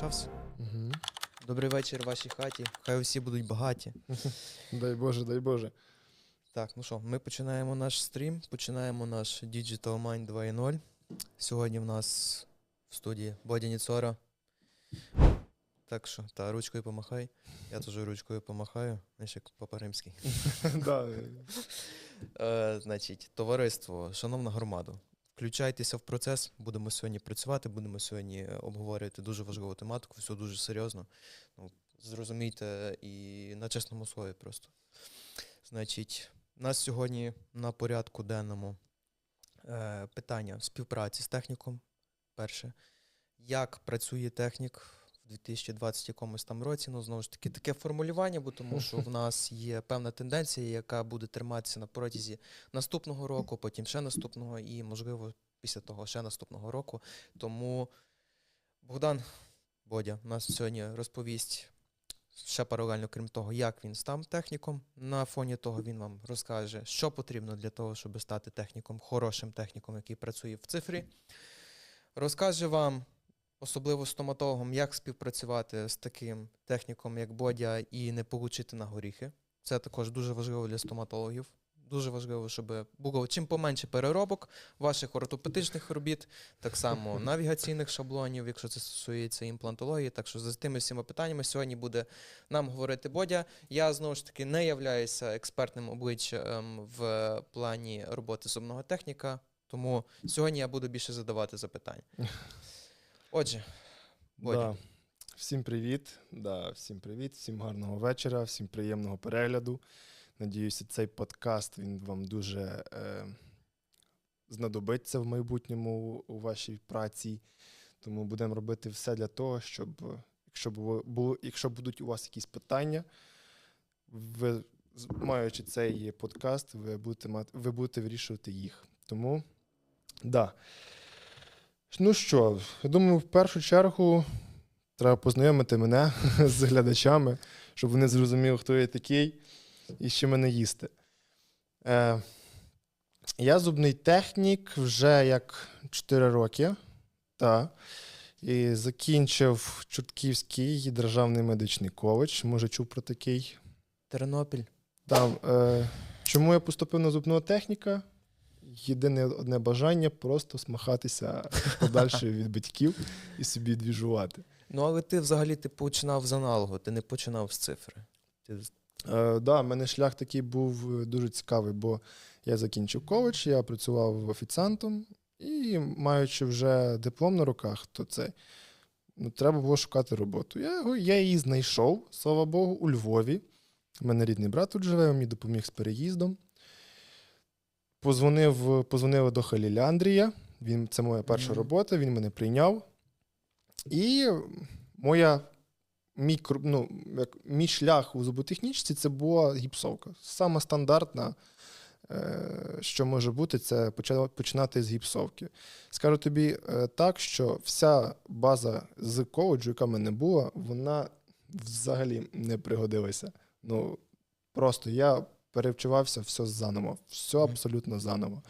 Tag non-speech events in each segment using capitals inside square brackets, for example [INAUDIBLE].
почався. Угу. Добрий вечір вашій хаті. Хай усі будуть багаті. [LAUGHS] Дай Боже, дай Боже. Так, ну що, ми починаємо наш стрім, починаємо наш Digital Mind 2.0. Сьогодні в нас в студії Бодя Ніцора. Так що, та ручкою помахай. Я теж ручкою помахаю, знаєш, як Папа Римський. [LAUGHS] Е, значить, товариство, шановна громада, включайтеся в процес. Будемо сьогодні працювати, будемо сьогодні е, обговорювати дуже важливу тематику, все дуже серйозно. Ну, зрозумійте і на чесному слові просто. Значить, у нас сьогодні на порядку денному е, питання співпраці з техніком. Перше. Як працює технік 2020 якомусь там році? Ну, знову ж таки, таке формулювання, бо тому що в нас є певна тенденція, яка буде триматися на протязі наступного року, потім ще наступного, і, можливо, після того ще наступного року. Тому Богдан Бодя нас сьогодні розповість ще паралельно, крім того, як він став техніком. На фоні того він вам розкаже, що потрібно для того, щоб стати техніком, хорошим техніком, який працює в цифрі. Розкаже вам, особливо стоматологам, як співпрацювати з таким техніком, як Бодя, і не получити на горіхи. Це також дуже важливо для стоматологів. Дуже важливо, щоб було чим поменше переробок ваших ортопедичних робіт, так само [LAUGHS] навігаційних шаблонів, якщо це стосується імплантології. Так що за тими всіма питаннями сьогодні буде нам говорити Бодя. Я знову ж таки не являюся експертним обличчям в плані роботи зубного техніка, тому сьогодні я буду більше задавати запитання. [LAUGHS] Отже. Да. Всім привіт. Да, всім привіт, всім гарного вечора, всім приємного перегляду. Надіюся, цей подкаст він вам дуже е, знадобиться в майбутньому у вашій праці. Тому будемо робити все для того, щоб, якщо, бу- бу- якщо будуть у вас якісь питання, ви, маючи цей подкаст, ви будете, мати, ви будете вирішувати їх. Тому, да. Ну що, я думаю, в першу чергу треба познайомити мене [LAUGHS] з глядачами, щоб вони зрозуміли, хто я такий і чим мене їсти. Е, я зубний технік вже як 4 роки. Та, і закінчив Чортківський державний медичний коледж. Може, чув про такий. Тернопіль. Там, е, чому я поступив на зубного техніка? Єдине одне бажання просто смахатися подальше від батьків і собі двіжувати. Ну, але ти взагалі ти починав з аналогу, ти не починав з цифри. Ти... з- Е, да, в мене шлях такий був е, дуже цікавий, бо я закінчив коледж, я працював офіціантом, і маючи вже диплом на руках, то це ну, треба було шукати роботу. Я, я її знайшов, слава Богу, у Львові. У мене рідний брат тут живе, він мені допоміг з переїздом. Позвонив, позвонили до Халіля Андрія. Він, це моя перша робота, він мене прийняв. І моя мій, ну, як, мій шлях у зуботехнічці це була гіпсовка. Сама стандартна, е, що може бути, це починати з гіпсовки. Скажу тобі е, так, що вся база з коледжу, яка в мене була, вона взагалі не пригодилася. Ну, просто я перевчувався все заново, все абсолютно заново.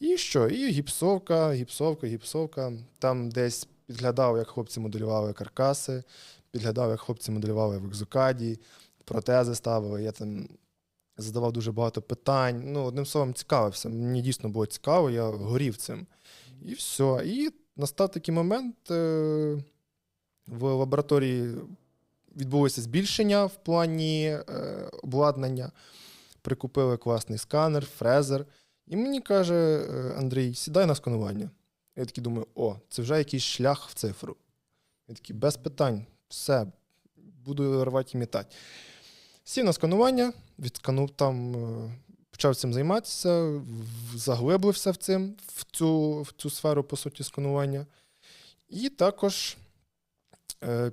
І що? І гіпсовка, гіпсовка, гіпсовка. Там десь підглядав, як хлопці моделювали каркаси, підглядав, як хлопці моделювали в екзокаді, протези ставили. Я там задавав дуже багато питань. Ну, одним словом, цікавився. Мені дійсно було цікаво, я горів цим. І все. І настав такий момент е, в лабораторії відбулося збільшення в плані е, обладнання. Прикупили класний сканер, фрезер. І мені каже е, Андрій, сідай на сканування. Я такий думаю, о, це вже якийсь шлях в цифру. Я такий, без питань, все, буду рвати і мітати. Сів на сканування, відсканув там, е, почав цим займатися, заглиблився в цим, в цю, в цю сферу, по суті, сканування. І також е,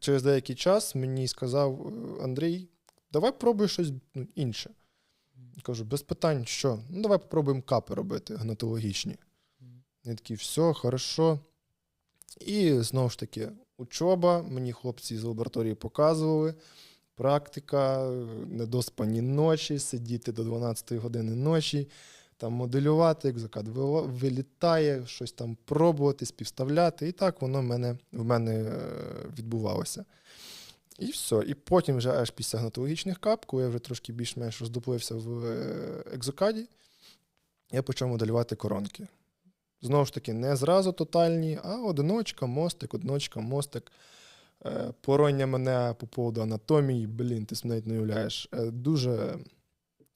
через деякий час мені сказав Андрій, давай пробуй щось ну, інше. Кажу, без питань, що? Ну, давай попробуємо капи робити гнатологічні. Я такий, все, хорошо. І знову ж таки, учоба, мені хлопці з лабораторії показували. Практика, недоспані ночі, сидіти до 12 години ночі, там моделювати, екзокад вила- вилітає, щось там пробувати, співставляти. І так воно в мене, в мене е, відбувалося. І все. І потім вже аж після гнатологічних кап, коли я вже трошки більш-менш роздуплився в е, екзокаді, я почав моделювати коронки. Знову ж таки, не зразу тотальні, а одиночка, мостик, одиночка, мостик. Е, Пороння мене по поводу анатомії, блін, ти навіть не уявляєш. Е, Дуже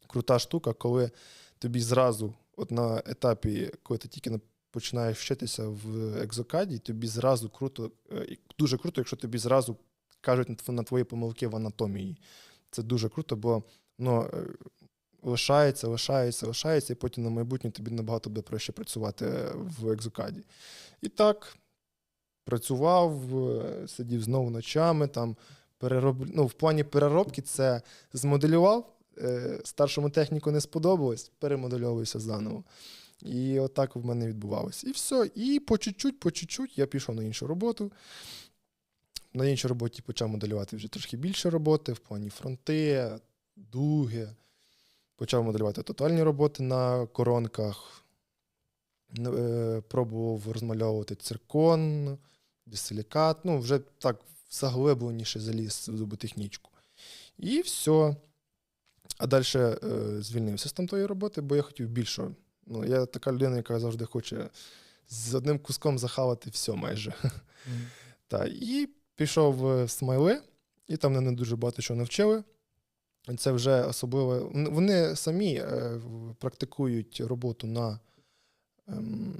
крута штука, коли тобі зразу, от на етапі, коли ти тільки починаєш вчитися в екзокаді, тобі зразу круто, дуже круто, якщо тобі зразу кажуть на твої помилки в анатомії. Це дуже круто, бо ну, е, лишається, лишається, лишається, і потім на майбутнє тобі набагато буде проще працювати е, в екзокаді. І так, працював, е, сидів знову ночами, там перероб... ну, в плані переробки це змоделював, старшому техніку не сподобалось, перемодельовуюся заново. І отак в мене відбувалося. І все. І по чуть-чуть, по чуть-чуть я пішов на іншу роботу. На іншій роботі почав моделювати вже трошки більше роботи в плані фронти, дуги. Почав моделювати тотальні роботи на коронках. Е, Пробував розмальовувати циркон, дисилікат. Ну, вже так заглибленіше заліз в зуботехнічку. І все. А далі е, звільнився з тамтої роботи, бо я хотів більшого. Ну, я така людина, яка завжди хоче з одним куском захавати все майже. Та, і пішов в смайли, і там мене дуже багато чого навчили. Це вже особливо. Вони самі е, практикують роботу на ем,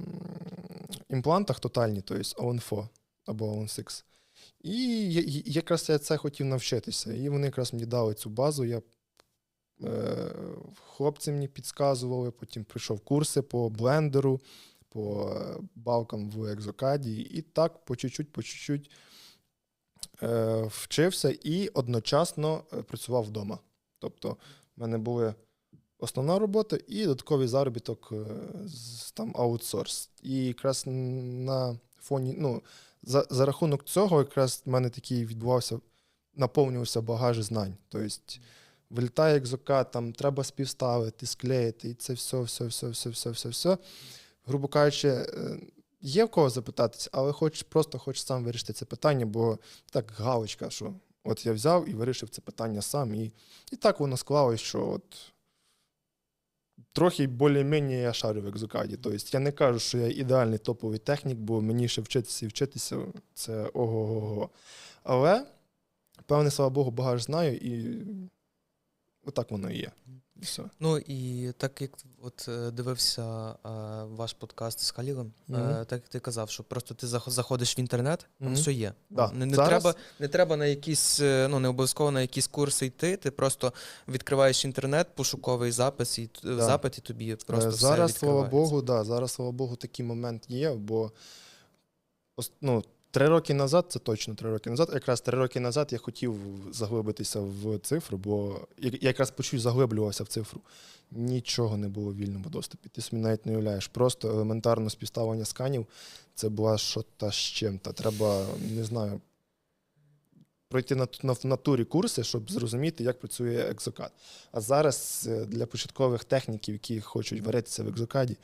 імплантах тотальні, тобто ON4 або ON6. І якраз я це хотів навчитися. І вони якраз мені дали цю базу. Я, е, хлопці мені підказували, потім прийшов курси по блендеру, по е, балкам в екзокаді. І так по чуть-чуть, по чуть-чуть е, вчився і одночасно е, працював вдома. Тобто, в мене були основна робота і додатковий заробіток е, з там аутсорс. І якраз на фоні, ну, за, за рахунок цього, якраз в мене такий відбувався, наповнювався багаж знань. Тобто, вилітає екзокад, там треба співставити, склеїти, і це все, все, все, все, все, все, все. Грубо кажучи, е, є в кого запитатися, але хоч просто хочеш сам вирішити це питання, бо так галочка, що от я взяв і вирішив це питання сам. І, і так воно склалось, що от трохи більш-менш я шарю в екзокаді. Тобто я не кажу, що я ідеальний топовий технік, бо мені ще вчитися і вчитися це ого-го. Але, певне, слава Богу, багаж знаю, і отак воно і є. І все. Ну і так як от е, дивився е, ваш подкаст з Халілом, е, Мгм. так як ти казав, що просто ти зах- заходиш в інтернет, там Мгм. все є. Да. Не, не, Зараз- треба, не треба на якісь, е, ну не обов'язково на якісь курси йти. Ти просто відкриваєш інтернет, пошуковий запис, і Да. запит, і тобі просто Е, все зараз, слава. Богу, да, зараз, слава Богу, такий момент є, бо ну, три роки назад, це точно три роки назад, якраз три роки назад я хотів заглибитися в цифру, бо я якраз почув заглиблювався в цифру. Нічого не було в вільному доступі. Ти собі навіть не уявляєш. Просто елементарно співставлення сканів це була що-то з чим-то. Треба, не знаю, пройти на, на, в натурі курси, щоб зрозуміти, як працює екзокад. А зараз е, для початкових техніків, які хочуть варитися в екзокаді,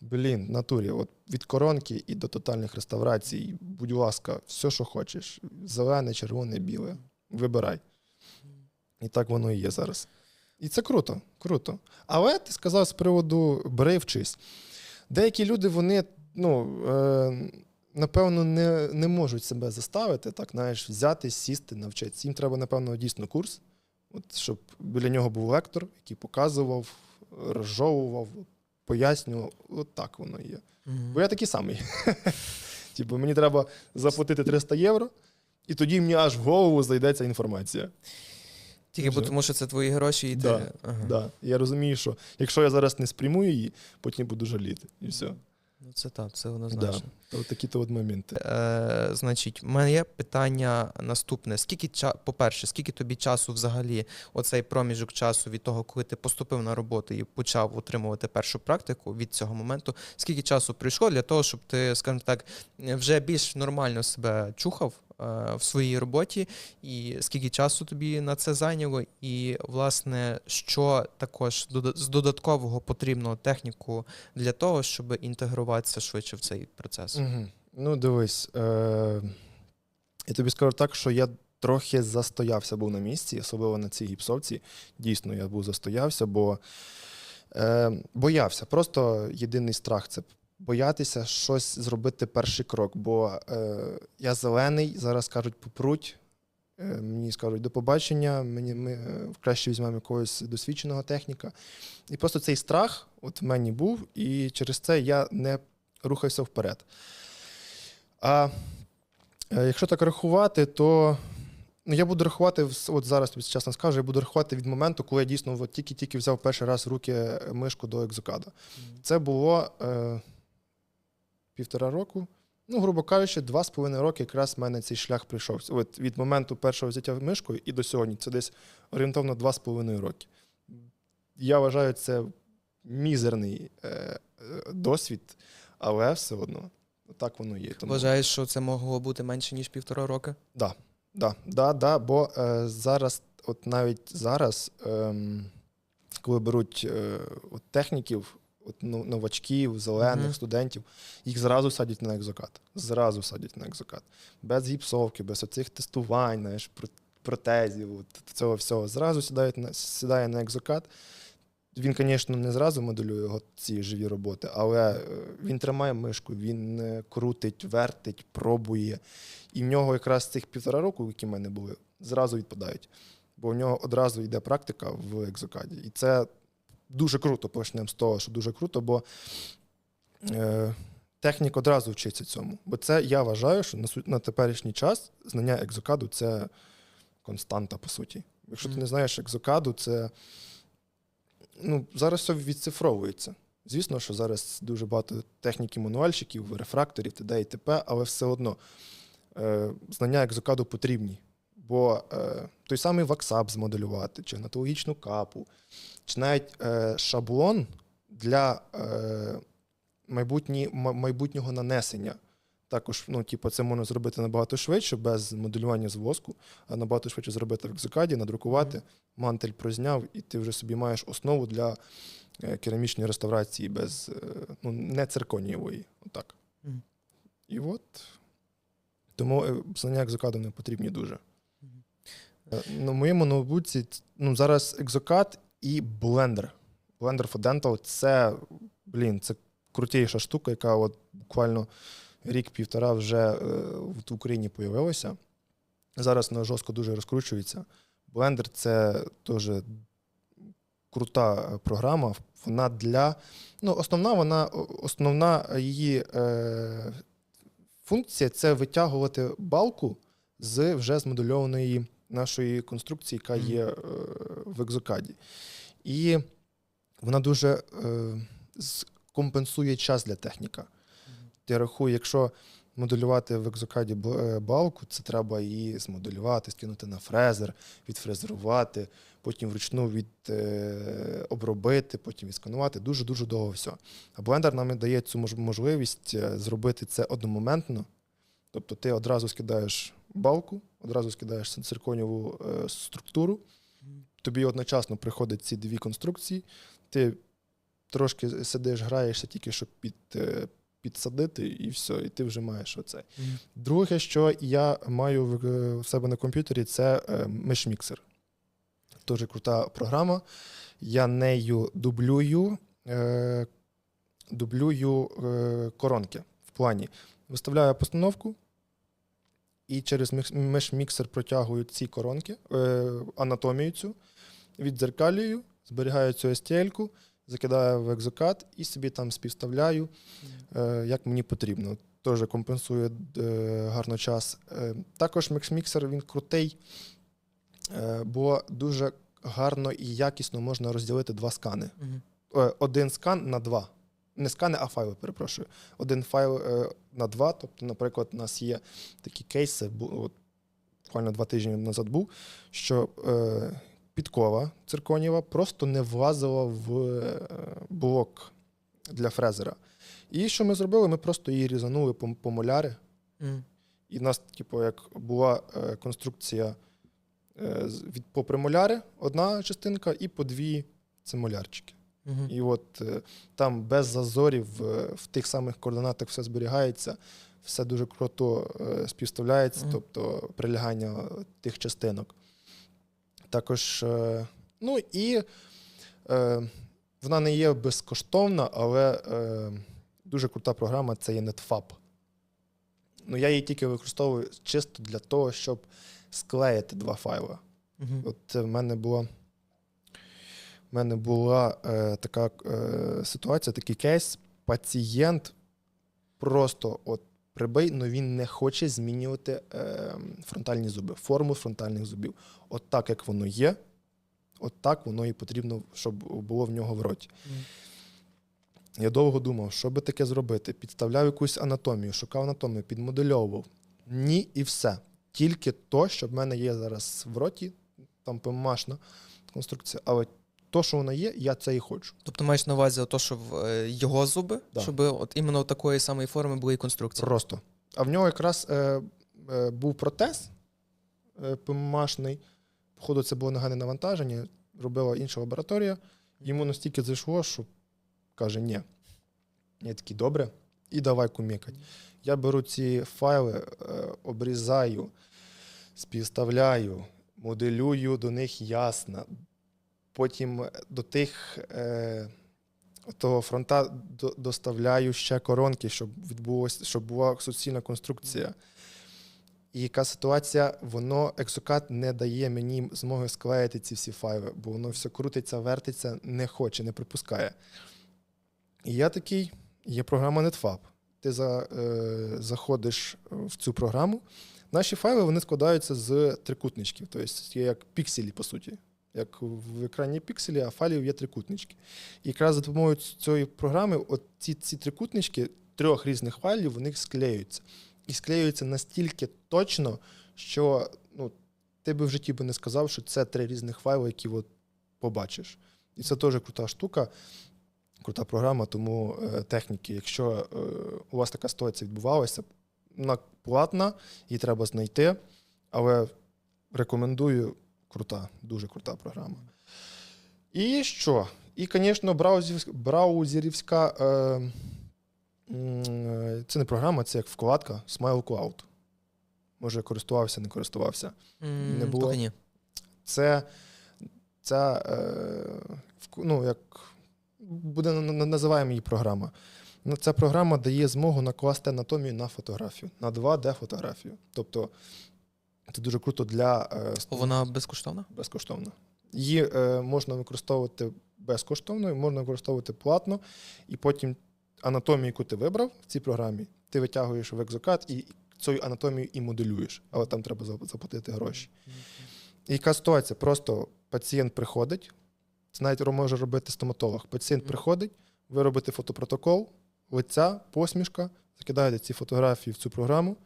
блін, натурі, от від коронки і до тотальних реставрацій, будь ласка, все, що хочеш. Зелене, червоне, біле. Вибирай. І так воно і є зараз. І це круто, круто. Але ти сказав з приводу бери вчись. Деякі люди, вони, ну, е, напевно, не, не можуть себе заставити, так, знаєш, взяти, сісти, навчитися. Їм треба, напевно, дійсно курс, от, щоб біля нього був лектор, який показував, розжовував, пояснював. От так воно є. Мгм. Бо я такий самий. [LAUGHS] Типу, мені треба заплатити 300 євро, і тоді мені аж в голову зайде ця інформація. Тільки бо тому, що це твої гроші, і ти. Да, Ага. Да. Я розумію, що якщо я зараз не сприйму її, потім буду жаліти. І все. Ну це так, це однозначно. От такі-то от моменти. Е, значить, моє питання наступне: скільки ча, по-перше, скільки тобі часу взагалі, оцей проміжок часу від того, коли ти поступив на роботу і почав отримувати першу практику від цього моменту, скільки часу пройшло для того, щоб ти, скажімо так, вже більш нормально себе чухав в своїй роботі, і скільки часу тобі на це зайняло, і власне, що також з додаткового потрібно техніку для того, щоб інтегруватися швидше в цей процес. Угу. Ну, дивись, е- я тобі скажу так, що я трохи застоявся був на місці, особливо на цій гіпсовці. Дійсно, я був застоявся, бо е- боявся. Просто єдиний страх це боятися щось зробити перший крок. Бо е- я зелений, зараз кажуть, попруть. Е, Мені скажуть до побачення, мені ми е, краще візьмемо якогось досвідченого техніка. І просто цей страх от в мені був, і через це я не рухався вперед. А е, якщо так рахувати, то ну, я буду рахувати, от зараз тобі чесно скажу, я буду рахувати від моменту, коли я дійсно тільки-тільки взяв перший раз руки мишку до екзокада. Це було е, півтора року. Ну, грубо кажучи, два з половиною роки якраз в мене цей шлях прийшов. От від моменту першого взяття мишкою і до сьогодні. Це десь орієнтовно два з половиною роки. Я вважаю, це мізерний е, е, досвід, але все одно так воно є. Тому... Вважаєш, що це могло бути менше ніж півтора роки? Да, да, да, да, бо е, зараз, от навіть зараз, ем, коли беруть е, от техніків, от, ну, новачків, зелених Мгм. студентів, їх зразу садять на екзокат. Зразу садять на екзокат. Без гіпсовки, без оцих тестувань, знаєш, протезів, от, цього всього. Зразу сідають на, сідає на екзокат. Він, звісно, не зразу моделює його ці живі роботи, але е, він тримає мишку, він е, крутить, вертить, пробує. І в нього якраз цих півтора року, які в мене були, зразу відпадають. Бо в нього одразу йде практика в екзокаді. І це дуже круто, почнемо з того, що дуже круто, бо е, технік одразу вчиться цьому. Бо це я вважаю, що на, на теперішній час знання екзокаду це константа, по суті. Якщо ти не знаєш екзокаду, це ну, зараз все відцифровується. Звісно, що зараз дуже багато техніки мануальщиків, рефракторів, т.д. і т.п., але все одно е, знання екзокаду потрібні. Бо е, той самий ваксап змоделювати, чи гнатологічну капу, чи навіть е, шаблон для е, майбутні, майбутнього нанесення. Також, ну, типу, це можна зробити набагато швидше, без моделювання з воску, а набагато швидше зробити в екзокаді, надрукувати, мантель прозняв, і ти вже собі маєш основу для е, керамічної реставрації без е, ну, не цирконієвої. Отак. Мгм. І от тому е, знання екзокаду не потрібні дуже. Е, На моєму ноутбуці ну, зараз екзокад і блендер. Blender for Dental це, блін, це крутіша штука, яка от буквально рік-півтора вже е, в Україні появилася. Зараз вона жорстко дуже розкручується. Blender це теж крута програма. Вона для. Ну, основна вона, основна її е, функція це витягувати балку з вже змодульованої нашої конструкції, яка є е, в екзокаді. І вона дуже е, компенсує час для техніка. Я рахую, якщо моделювати в екзокаді е, балку, це треба її змоделювати, скинути на фрезер, відфрезерувати, потім вручну від, е, обробити, потім відсканувати. Дуже-дуже довго все. А блендер нам дає цю можливість зробити це одномоментно. Тобто ти одразу скидаєш балку, одразу скидаєш цирконіву е, структуру, тобі одночасно приходять ці дві конструкції, ти трошки сидиш, граєшся тільки щоб під, е, підсадити, і все, і ти вже маєш оце. Мгм. Друге, що я маю в, е, в себе на комп'ютері, це е, мишміксер. Дуже крута програма. Я нею дублюю, е, дублюю е, коронки в плані. Виставляю постановку, і через мешміксер протягую ці коронки, е, анатомію цю, віддзеркалюю, зберігаю цю STL-ку, закидаю в екзокад і собі там співставляю, е, як мені потрібно. Теж компенсує е, гарно час. Також мікс-міксер він крутий, бо дуже гарно і якісно можна розділити два скани. Один скан на два. Не скани, а файли, перепрошую. Один файл е, на два. Тобто, наприклад, у нас є такі кейси, от, буквально два тижні назад був, що е, підкова цирконієва просто не влазила в е, блок для фрезера. І що ми зробили? Ми просто її різанули по, по моляри, Мгм. І в нас, типу, як була е, конструкція е, від, по премоляри, одна частинка, і по дві це молярчики. Угу. І от е, там без зазорів е, в тих самих координатах все зберігається, все дуже круто е, співставляється, Мгм. тобто прилягання тих частинок. Також, ну і вона не є безкоштовна, але дуже крута програма це є NetFab. Ну, я її тільки використовую чисто для того, щоб склеїти два файли. Угу. От в мене була, в мене була е, така е, ситуація, такий кейс. Пацієнт просто от прибий, але він не хоче змінювати е, фронтальні зуби, форму фронтальних зубів. От так, як воно є, от так воно і потрібно, щоб було в нього в роті. Я довго думав, що би таке зробити. Підставляв якусь анатомію, шукав анатомію, підмодельовував. Ні, і все. Тільки то, що в мене є зараз в роті, там ПМАшна конструкція, але то, що воно є, я це і хочу. Тобто маєш на увазі то, що в е, його зуби, Да. щоб от іменно такої самої форми були і конструкції. Просто. А в нього якраз е, е, був протез е, ПМАшний. Походу, це було нагальне навантаження, робила інша лабораторія. Йому настільки зайшло, що каже: ні. Я такий, добре, і давай кумікать. Я беру ці файли, е, обрізаю, співставляю, моделюю до них ясно. Потім до тих е, того фронта до- доставляю ще коронки, щоб відбулося, щоб була суцільна конструкція. І яка ситуація, воно екзокат не дає мені змоги склеїти ці всі файли, бо воно все крутиться, вертиться, не хоче, не припускає. І я такий, є програма NetFab. Ти за, е, заходиш в цю програму. Наші файли вони складаються з трикутничків, тобто є як пікселі, по суті. Як в екрані пікселі, а файлів є трикутнички. І якраз за допомогою цієї програми, от ці, трикутнички трьох різних файлів вони склеюються. І склеюються настільки точно, що ну, ти би в житті би не сказав, що це три різних файли, які от побачиш. І це теж крута штука, крута програма, тому е, техніки, якщо е, у вас така ситуація відбувалася, вона платна, її треба знайти, але рекомендую крута, дуже крута програма. І що? І, звісно, браузерівська е, це не програма, це як вкладка Smile Cloud. Може, користувався, не користувався. М, Не було? Поки ні. Це ця, е, ну, як буде на- на- називаємо її програма. Ну, Ця програма дає змогу накласти анатомію на фотографію, на 2D-фотографію. Тобто це дуже круто для е, Вона безкоштовна? безкоштовно. Її е, можна використовувати безкоштовно, можна використовувати платно, і потім анатомію, яку ти вибрав в цій програмі, ти витягуєш в екзокат і цю анатомію і моделюєш, але там треба заплатити гроші. І яка ситуація? Просто пацієнт приходить, це навіть може робити стоматолог. Пацієнт приходить, ви робите фотопротокол, лиця, посмішка, закидаєте ці фотографії в цю програму,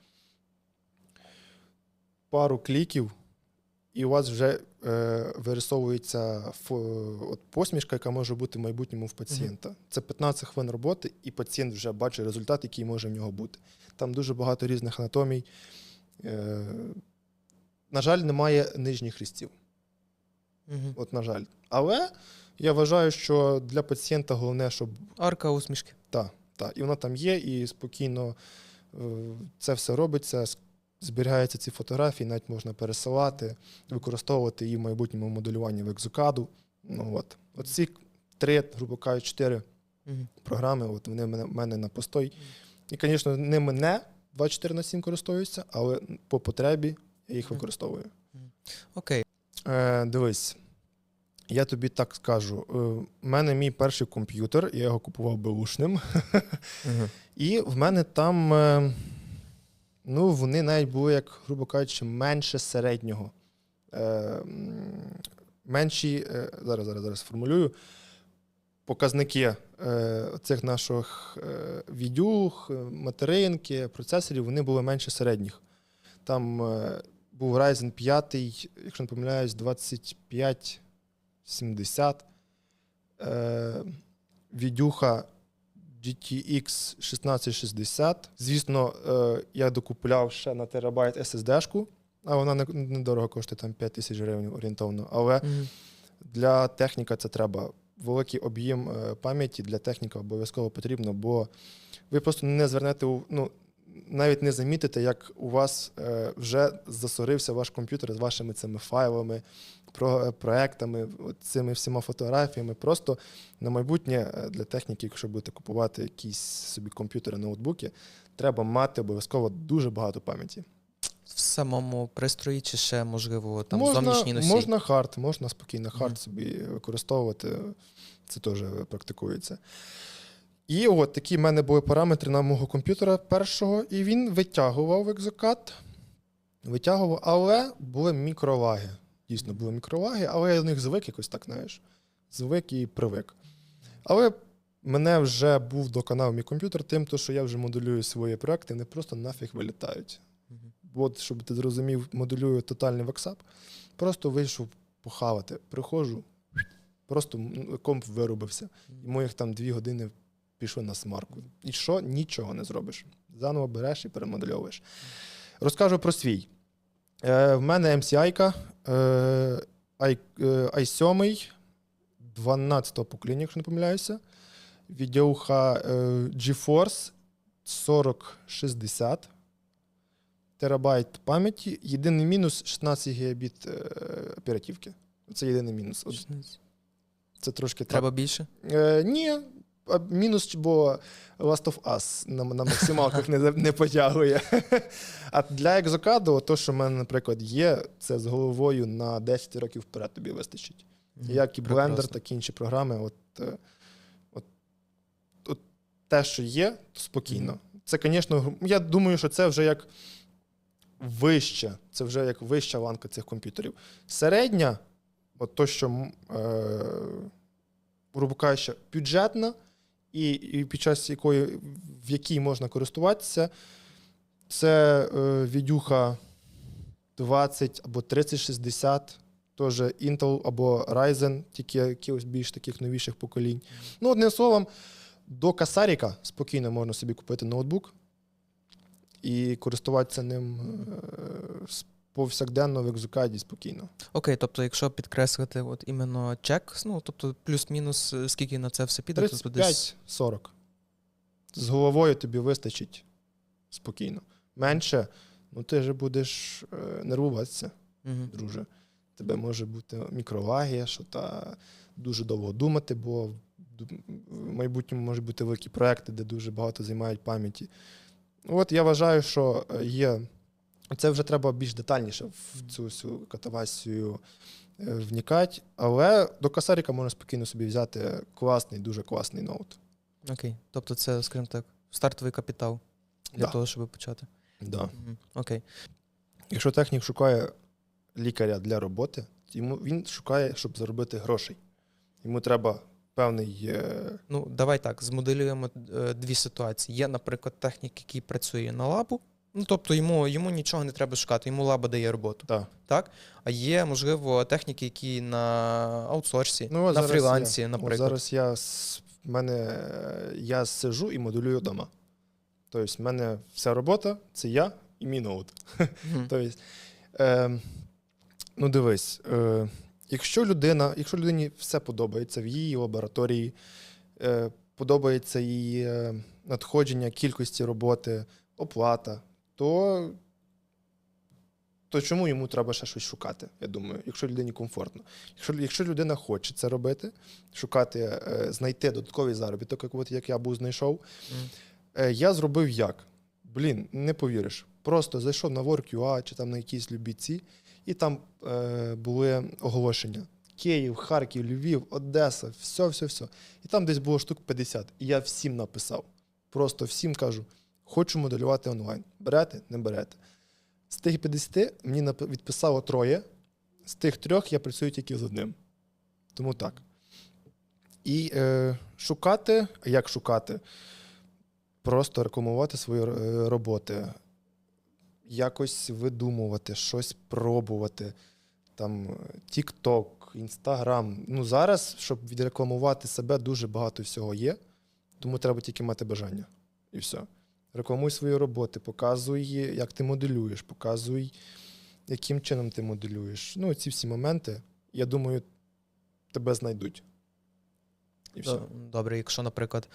пару кліків, і у вас вже е, вирисовується фо- от посмішка, яка може бути в майбутньому в пацієнта. Це 15 хвилин роботи, і пацієнт вже бачить результат, який може в нього бути. Там дуже багато різних анатомій. Е, на жаль, немає нижніх хрестів. Угу. От, на жаль. Але я вважаю, що для пацієнта головне, щоб Арка усмішки. та, та, і вона там є, і спокійно е, це все робиться, зберігаються ці фотографії, навіть можна пересилати, використовувати її в майбутньому моделюванні в екзокаду. Ну, от. от ці три, грубо кажучи, чотири Угу. програми, от вони в мене, в мене на постой. І, звісно, ними не 24 на 7 користуюся, але по потребі я їх використовую. Окей. Е, дивись, я тобі так скажу. Е, У мене мій перший комп'ютер, я його купував беушним. Угу. [LAUGHS] І в мене там, е, ну, вони навіть були, як, грубо кажучи, менше середнього. Е, менші, е, зараз, зараз, зараз формулюю. Показники е, цих наших е, відюх, е, материнки, процесорів, вони були менше середніх. Там був Ryzen 5, якщо не помиляюсь, 2570. Е, відюха GTX 1660. Звісно, е, я докупляв ще на терабайт SSD-шку, а вона недорого коштує там 5 тисяч гривень орієнтовно. Але Мгм. для техніка це треба. Великий об'єм е, пам'яті для техніка обов'язково потрібно, бо ви просто не звернете ну, навіть не замітите, як у вас е, вже засорився ваш комп'ютер з вашими цими файлами, про, проектами, цими всіма фотографіями. Просто на майбутнє е, для техніки, якщо будете купувати якісь собі комп'ютери, ноутбуки, треба мати обов'язково дуже багато пам'яті. В самому пристрої чи ще, можливо, там можна, зовнішній носій. можна хард, можна спокійно хард Мгм. собі використовувати. Це теж практикується. І от такі в мене були параметри на мого комп'ютера першого, і він витягував екзокат, витягував, але були мікролаги. Дійсно, були мікролаги, але я до них звик якось так, знаєш. Звик і привик. Але мене вже був доконав мій комп'ютер тим, що я вже моделюю свої проекти, вони просто нафіг вилітають. От, щоб ти зрозумів, моделюю тотальний вексап. Просто вийшов похавати. Приходжу, просто комп виробився. І моїх там дві години пішло на смарку. І що? Нічого не зробиш. Заново береш і перемодельовуєш. Розкажу про свій. Е, в мене MCI-ка е, i, е, i7 12-го покоління, якщо не помиляюся. Відеоха е, GeForce 4060 терабайт пам'яті. Єдиний мінус 16 гігабіт е, оперативки. Це єдиний мінус. Це трошки Треба більше? Е, ні, мінус, бо Last of Us на, на максималках не, не потягує. А для екзокаду, то, що в мене, наприклад, є, це з головою на 10 років вперед тобі вистачить. Як і Blender, так і інші програми. От, е, от, от те, що є, то спокійно. Це, звісно, я думаю, що це вже як вище, це вже як вища ланка цих комп'ютерів. Середня, от то, що, е, грубо кажучи, бюджетна, і, і під час якої, в якій можна користуватися, це е, відюха 20 або 3060, теж Intel або Ryzen, тільки якихось більш таких новіших поколінь. Ну, одним словом, до Касаріка спокійно можна собі купити ноутбук і користуватися ним е, повсякденно в екзукаді спокійно. Окей, тобто, якщо підкреслити от іменно чек, ну тобто плюс-мінус, е, скільки на це все піде, то десь 35-40. З головою тобі вистачить спокійно. Менше, ну ти вже будеш е, нервуватися. Мгм. друже. Тебе може бути мікролагія, що та дуже довго думати, бо в майбутньому можуть бути великі проекти, де дуже багато займають пам'яті. От я вважаю, що е, є. Це вже треба більш детальніше в цю всю катавасію е, вникати. Але до Касаріка можна спокійно собі взяти класний, дуже класний ноут. Окей. Тобто це, скажімо так, стартовий капітал для Да. того, щоб почати. Да. Мгм. Окей. Якщо технік шукає лікаря для роботи, йому він шукає, щоб заробити грошей. Йому треба певний. е, Ну, давай так, змоделюємо е, дві ситуації. Є, наприклад, технік, який працює на лабу. Ну, тобто йому, йому нічого не треба шукати, йому лаба дає роботу. та, Так? А є, можливо, техніки, які на аутсорсі, Ну, на фрілансі, я, наприклад. От зараз я мене я сижу і моделюю вдома. Тобто, в мене вся робота це я і мій ноут. [LAUGHS] Тобто, е, ну дивись, е, якщо людина, якщо людині все подобається в її лабораторії, е, подобається її е, надходження кількості роботи, оплата, то, то чому йому треба ще щось шукати? Я думаю, якщо людині комфортно. Якщо, якщо людина хоче це робити, шукати, е, знайти додатковий заробіток, як, от, як я був знайшов. Е, Я зробив як? Блін, не повіриш. Просто зайшов на WorkUA чи там на якісь любіці, і там е, були оголошення: Київ, Харків, Львів, Одеса, все, все, все. І там десь було штук 50. І я всім написав. Просто всім кажу: хочу моделювати онлайн. Берете, не берете. З тих 50 мені відписало троє. З тих трьох я працюю тільки з одним. Тому так. І е, шукати, як шукати? просто рекламувати свої е, роботи, якось видумувати, щось пробувати. Там TikTok, Instagram. Ну зараз, щоб відрекламувати себе, дуже багато всього є. Тому треба тільки мати бажання. І все. Рекламуй свої роботи, показуй, як ти моделюєш, показуй, яким чином ти моделюєш. Ну, ці всі моменти, я думаю, тебе знайдуть. І все. Добре, якщо, наприклад,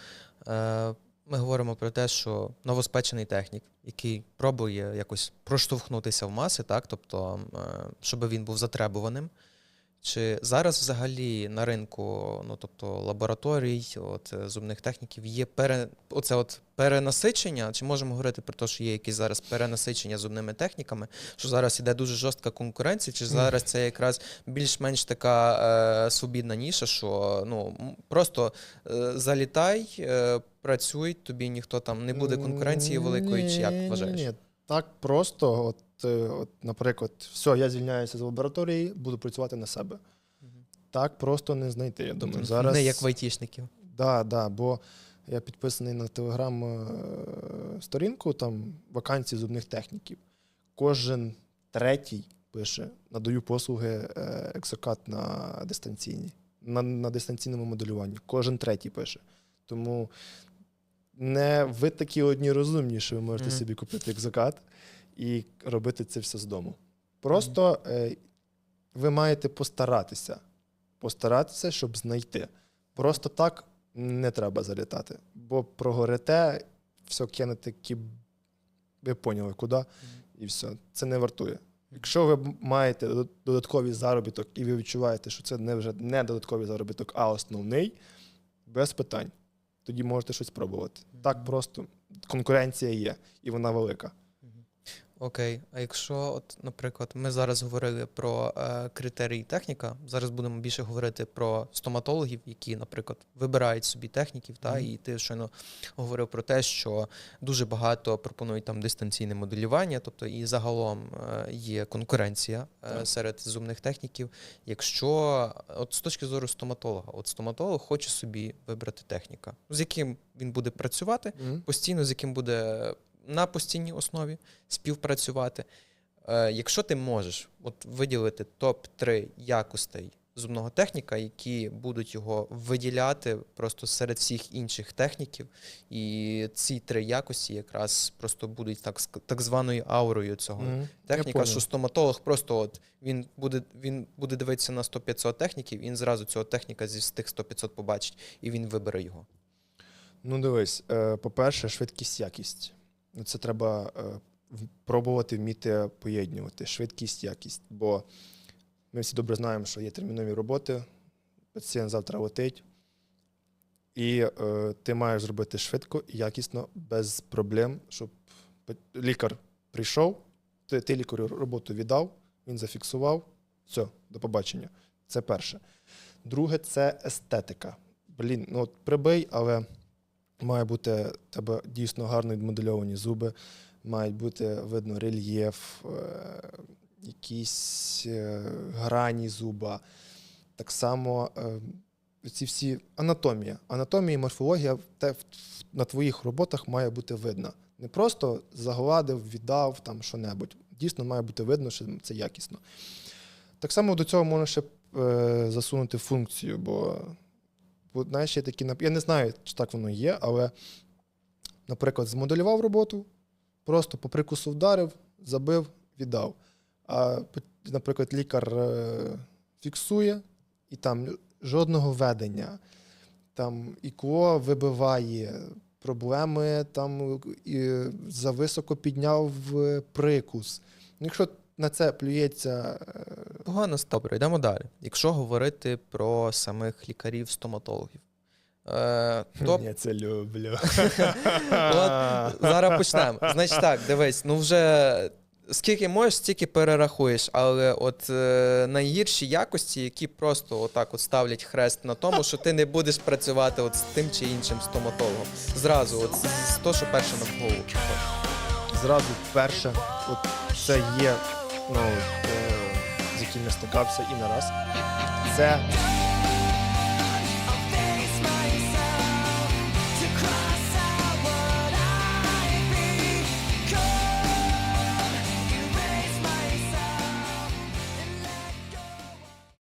е, ми говоримо про те, що новоспечений технік, який пробує якось проштовхнутися в маси, так, тобто, е, щоб він був затребуваним. Чи зараз взагалі на ринку, ну тобто лабораторій, от е, зубних техніків, є пере, оце от перенасичення? Чи можемо говорити про те, що є якісь зараз перенасичення зубними техніками? Що зараз іде дуже жорстка конкуренція? Чи зараз це якраз більш-менш така е, свобідна ніша, що ну просто е, залітай, е, працюй, тобі ніхто там не буде конкуренції великої, чи як вважаєш? Ні, так просто. От, от, наприклад, все, я звільняюся з лабораторії, буду працювати на себе. Так просто не знайти. Я думаю, Тобто зараз Не як в айтішників. Да, да, бо я підписаний на телеграм е, сторінку там вакансії зубних техніків. Кожен третій пише: надаю послуги е, екзокат на дистанційній, на, на дистанційному моделюванні. Кожен третій пише. Тому не ви такі одні розумні, що ви можете Мгм. собі купити екзокат і робити це все з дому. Просто е, ви маєте постаратися. Постаратися, щоб знайти. Просто так не треба залітати, бо прогорите, все кинете, кі... ви поняли, куди, і все. Це не вартує. Якщо ви маєте додатковий заробіток і ви відчуваєте, що це не вже не додатковий заробіток, а основний, без питань. Тоді можете щось спробувати. Так просто конкуренція є, і вона велика. Окей, а якщо, от, наприклад, ми зараз говорили про е, критерії техніка, зараз будемо більше говорити про стоматологів, які, наприклад, вибирають собі техніків, та, Мгм. і ти щойно говорив про те, що дуже багато пропонують там дистанційне моделювання, тобто і загалом е, є конкуренція е, Так. серед зумних техніків. Якщо от з точки зору стоматолога, от стоматолог хоче собі вибрати техніка, з яким він буде працювати, постійно, з яким буде на постійній основі співпрацювати. Е, якщо ти можеш от виділити топ-3 якостей зубного техніка, які будуть його виділяти просто серед всіх інших техніків, і ці три якості якраз просто будуть так, так званою аурою цього. Я техніка, що стоматолог просто от він буде, він буде дивитися на 100-500 техніків, він зразу цього техніка зі тих 100-500 побачить, і він вибере його. Ну, дивись, е, по-перше, швидкість, якість. Ну, Це треба е, пробувати вміти поєднувати швидкість, якість. Бо ми всі добре знаємо, що є термінові роботи, пацієнт завтра летить, і е, ти маєш зробити швидко і якісно, без проблем, щоб лікар прийшов, ти, ти лікарю роботу віддав, він зафіксував. Все, до побачення. Це перше. Друге це естетика. Блін, ну от прибий, але має бути тебе дійсно гарно відмодельовані зуби, мають бути видно рельєф, е, якісь е, грані зуба. Так само е, ці всі анатомія. Анатомія і морфологія на твоїх роботах має бути видна. Не просто загладив, віддав там що-небудь. Дійсно має бути видно, що це якісно. Так само до цього можна ще засунути функцію, бо знаєш, є такі Я не знаю, чи так воно є, але, наприклад, змоделював роботу, просто по прикусу вдарив, забив, віддав. А, наприклад, лікар е, фіксує і там жодного ведення. Там ікло вибиває, проблеми там і зависоко підняв е, прикус. Якщо на це плюється е, Погано добре, йдемо далі. Якщо говорити про самих лікарів-стоматологів. Е, топ Я це люблю. [LAUGHS] От зараз почнемо. Значить так, дивись, ну вже скільки можеш, стільки перерахуєш, але от е, найгірші якості, які просто отак от ставлять хрест на тому, що ти не будеш працювати от з тим чи іншим стоматологом. Зразу, от з, з то, що перше на голову. Зразу перше, от це є, ну, е, з яким я стикався і не раз. Це